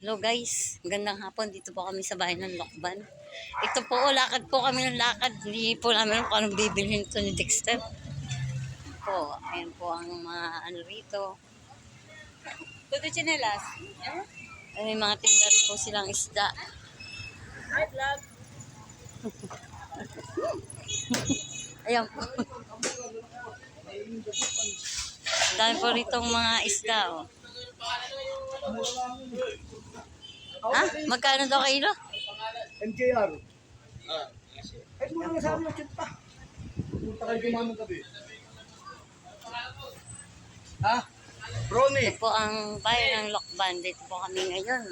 Hello guys, magandang hapon. Dito po kami sa bahay ng Lokban. Ito po, oh, lakad po kami ng lakad. Hindi po namin kung anong bibilhin ito ni Dexter. Po, ayan po ang mga ano rito. Tuto chinelas. Ay, may mga tinda rin po silang isda. Hi, vlog. Ayan po. Dami po ritong mga isda, oh. Ha? Magkano daw kilo? NKR. Ay, mura nga sabi ng kita. Punta kayo gumamang gabi. Ha? Brony. Ito po ang bayan ng Lokban. Dito po kami ngayon.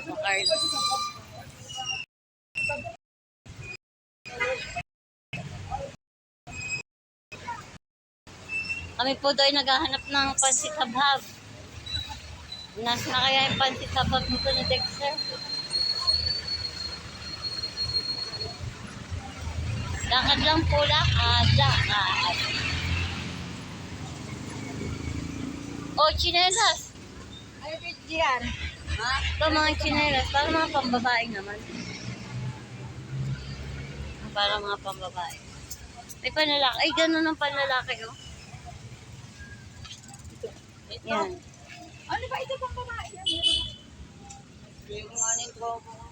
Makar- Kami po doon naghahanap ng pansit habhab. Nas na kaya yung pansit habhab nito ni Dexter? Lakad lang po, lakad, lakad. O, chinelas. Ay, yan. Ha? Ito mga chinelas, para mga pambabae naman. Para mga pambabae. May panlalaki. Ay, ganun ang panlalaki, oh. Yan. Ano ba ito pang babae? Yung ano yung tropo ko.